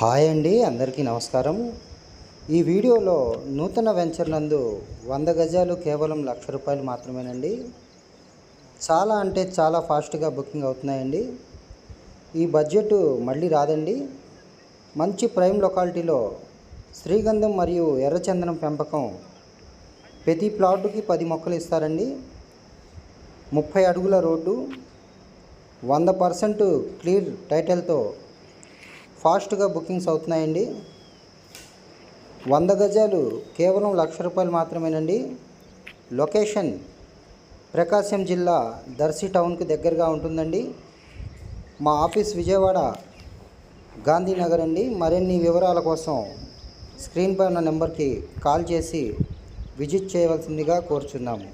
Hi అండి అందరికీ నమస్కారం. ఈ వీడియోలో నూతన వెంచర్ నందు వంద గజాలు కేవలం లక్ష రూపాయలు మాత్రమేనండి. చాలా అంటే చాలా ఫాస్ట్గా బుకింగ్ అవుతున్నాయండి. ఈ బడ్జెట్ మళ్ళీ రాదండి. మంచి ప్రైమ్ లొకాలిటీలో శ్రీగంధం మరియు ఎర్రచందనం పెంపకం ప్రతి ప్లాటుకి పది మొక్కలు ఇస్తారండి. ముప్పై అడుగుల రోడ్డు వంద పర్సెంట్ క్లియర్ టైటిల్తో ఫాస్ట్గా బుకింగ్స్ అవుతున్నాయండి. వంద గజాలు కేవలం లక్ష రూపాయలు మాత్రమేనండి. లొకేషన్ ప్రకాశం జిల్లా దర్శి టౌన్కి దగ్గరగా ఉంటుందండి. మా ఆఫీస్ విజయవాడ గాంధీనగర్ అండి. మరిన్ని వివరాల కోసం స్క్రీన్పై ఉన్న నెంబర్కి కాల్ చేసి విజిట్ చేయవలసిందిగా కోరుచున్నాము.